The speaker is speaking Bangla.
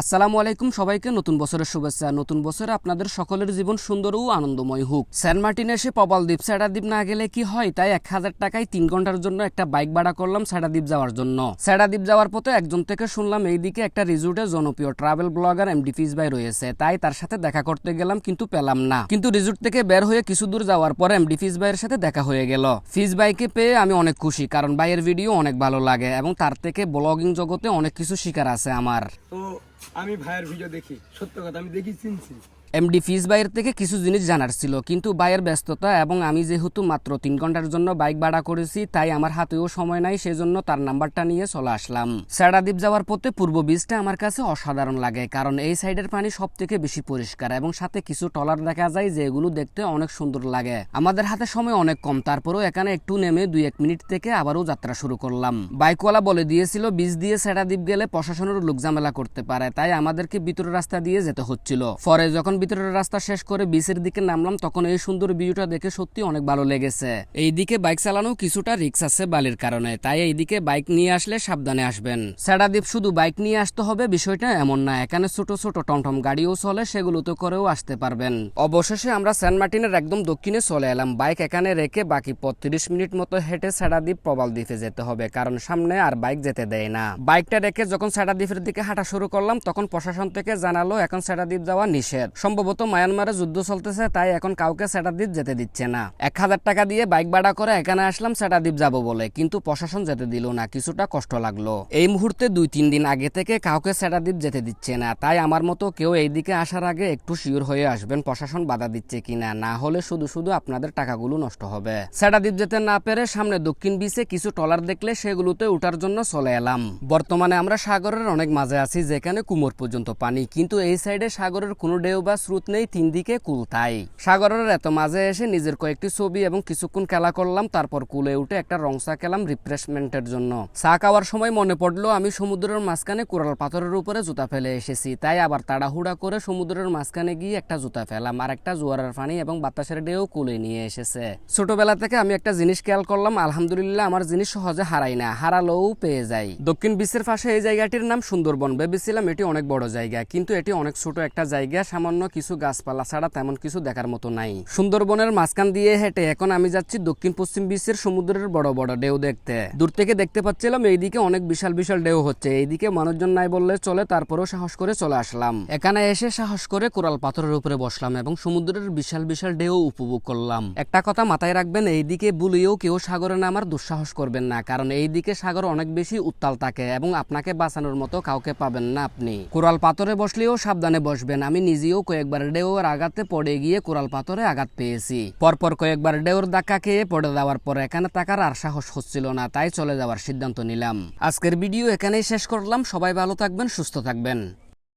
আসসালামু আলাইকুম সবাইকে, নতুন বছরের শুভেচ্ছা। নতুন বছরে আপনাদের সকলের জীবন সুন্দর ও আনন্দময় হোক। সেন্ট মার্টিনে এসে পবাল দ্বীপ দ্বীপ না গেলে কি হয়? তাই এক হাজার টাকায় তিন ঘণ্টার জন্য একটা বাইক ভাড়া করলাম দ্বীপ যাওয়ার জন্য। দ্বীপ যাওয়ার পথে একজন থেকে শুনলাম, এইদিকে একটা রিজোর্টে জনপ্রিয় ট্রাভেল ব্লগার এমডি ফিজ ভাই রয়েছে। তাই তার সাথে দেখা করতে গেলাম, কিন্তু পেলাম না। কিন্তু রিজোর্ট থেকে বের হয়ে কিছু দূর যাওয়ার পর এমডি ফিজ ভাইয়ের সাথে দেখা হয়ে গেল। ফিজ ভাইকে পেয়ে আমি অনেক খুশি, কারণ ভাইয়ের ভিডিও অনেক ভালো লাগে এবং তার থেকে ব্লগিং জগতে অনেক কিছু শিকার আছে আমার। আমি ভাইয়ের ভিডিও দেখি। সত্য কথা আমি দেখি চিনছি। এমডি ফিজ বাইয়ের থেকে কিছু জিনিস জানার ছিল, কিন্তু বাইয়ের ব্যস্ততা এবং আমি যেহেতু মাত্র তিন ঘণ্টার জন্য বাইক ভাড়া করেছি, তাই আমার হাতেও সময় নাই, সেজন্য তার নাম্বারটা নিয়ে চলে আসলাম। স্যাডাদ্বীপ যাওয়ার পথে পূর্ব বীজটা আমার কাছে অসাধারণ লাগে, কারণ এই সাইডের পানি সব থেকে বেশি পরিষ্কার এবং সাথে কিছু টলার দেখা যায়, যেগুলো দেখতে অনেক সুন্দর লাগে। আমাদের হাতে সময় অনেক কম, তারপরেও এখানে একটু নেমে দুই এক মিনিট থেকে আবারও যাত্রা শুরু করলাম। বাইকওয়ালা বলে দিয়েছিল বীজ দিয়ে স্যাডাদ্বীপ গেলে প্রশাসনের লোক ঝামেলা করতে পারে, তাই আমাদেরকে ভিতরের রাস্তা দিয়ে যেতে হচ্ছিল। পরে যখন ভিতরের রাস্তা শেষ করে বিচের দিকে নামলাম, তখন এই সুন্দর ভিউটা দেখে সত্যি অনেক ভালো লেগেছে। এইদিকে বাইক চালানো কিছুটা রিক্স আছে বালির কারণে, তাই এইদিকে বাইক নিয়ে আসলে সাবধানে আসবেন। স্যাডাদ্বীপ শুধু বাইক নিয়ে আসতে হবে বিষয়টা এমন না, এখানে ছোট ছোট টমটম গাড়িও চলে, সেগুলোতে করেও আসতে পারবেন। অবশেষে আমরা সেন্ট মার্টিনের একদম দক্ষিণে চলে এলাম, বাইক এখানে রেখে বাকি পঁয়ত্রিশ মিনিট মতো হেঁটে স্যাডাদ্বীপ প্রবাল দ্বীপে যেতে হবে, কারণ সামনে আর বাইক যেতে দেয় না। বাইকটা রেখে যখন স্যাডাদ্বীপের দিকে হাঁটা শুরু করলাম, তখন প্রশাসন থেকে জানালো এখন স্যাডাদ্বীপ যাওয়া নিষেধ। সম্ভবত মায়ানমারে যুদ্ধ চলতেছে, তাই এখন কাউকে স্যাটাদ্বীপ যেতে দিচ্ছে না। এক হাজার টাকা দিয়ে বাইক ভাড়া করে এখানে আসলাম স্যাটাদ্বীপ যাব বলে, কিন্তু প্রশাসন যেতে দিল না, কিছুটা কষ্ট লাগল। এই মুহূর্তে দুই তিন দিন আগে থেকে কাউকে স্যাটাদ্বীপ যেতে দিচ্ছে না, তাই আমার মতো কেউ এইদিকে আসার আগে একটু শিওর হয়ে আসবেন প্রশাসন বাধা দিচ্ছে কিনা, না হলে শুধু শুধু আপনাদের টাকাগুলো নষ্ট হবে। স্যাটাদ্বীপ যেতে না পেরে সামনে দক্ষিণ বিচে কিছু টলার দেখলে সেগুলোতে উঠার জন্য চলে এলাম। বর্তমানে আমরা সাগরের অনেক মাঝে আছি, যেখানে কুমোর পর্যন্ত পানি, কিন্তু এই সাইডে সাগরের কোনো ঢেউ বা স্রোত নেই, তিন দিকে কুল তাই। সাগরের এত মাঝে এসে নিজের কয়েকটি ছবি এবং কিছুক্ষণ খেলা করলাম, তারপর কুলে উঠে একটা রং চা খেলাম রিফ্রেশমেন্টের জন্য। চা খাওয়ার সময় মনে পড়ল, আমি সমুদ্রের মাঝখানে কোরাল পাথরের উপরে জুতা ফেলে এসেছি, তাই আবার তাড়াহুড়া করে সমুদ্রের মাঝখানে গিয়ে একটা জুতা ফেলাম, আর একটা জোয়ারের পানি এবং বাতাসের ঢেউ কুলে নিয়ে এসেছে। ছোটবেলা থেকে আমি একটা জিনিস খেয়াল করলাম, আলহামদুলিল্লাহ আমার জিনিস সহজে হারাই না, হারালেও পেয়ে যাই। দক্ষিণ বিশ্বের পাশে এই জায়গাটির নাম সুন্দরবন, ভেবেছিলাম এটি অনেক বড় জায়গা, কিন্তু এটি অনেক ছোট একটা জায়গা, সামান্য কিছু গাছপালা ছাড়া তেমন কিছু দেখার মতো নাই। সুন্দরবনের মাঝখান দিয়ে হেঁটে এখন আমি যাচ্ছি দক্ষিণ পশ্চিম বিশ্বের সমুদ্রের বড় বড় ঢেউ দেখতে। দূর থেকে দেখতে পাচ্ছিলাম এইদিকে অনেক বিশাল বিশাল ঢেউ হচ্ছে। এইদিকে মানুষজন নাই বললে চলে, তারপরেও সাহস করে চলে আসলাম। এখানে এসে সাহস করে কোরাল পাথরের উপরে বসলাম এবং সমুদ্রের বিশাল বিশাল ঢেউ উপভোগ করলাম। একটা কথা মাথায় রাখবেন, এইদিকে বুলিয়েও কেউ সাগরে নামার দুঃসাহস করবেন না, কারণ এইদিকে সাগর অনেক বেশি উত্তাল থাকে এবং আপনাকে বাঁচানোর মতো কাউকে পাবেন না আপনি। কোরাল পাথরে বসলেও সাবধানে বসবেন, আমি নিজেও কয়েকবার ঢেউর আঘাতে পড়ে গিয়ে কোরাল পাথরে আঘাত পেয়েছি। পরপর কয়েকবার ঢেউর ধাক্কা খেয়ে পড়ে যাওয়ার পর এখানে থাকার আর সাহস হচ্ছিল না, তাই চলে যাওয়ার সিদ্ধান্ত নিলাম। আজকের ভিডিও এখানেই শেষ করলাম, সবাই ভালো থাকবেন, সুস্থ থাকবেন।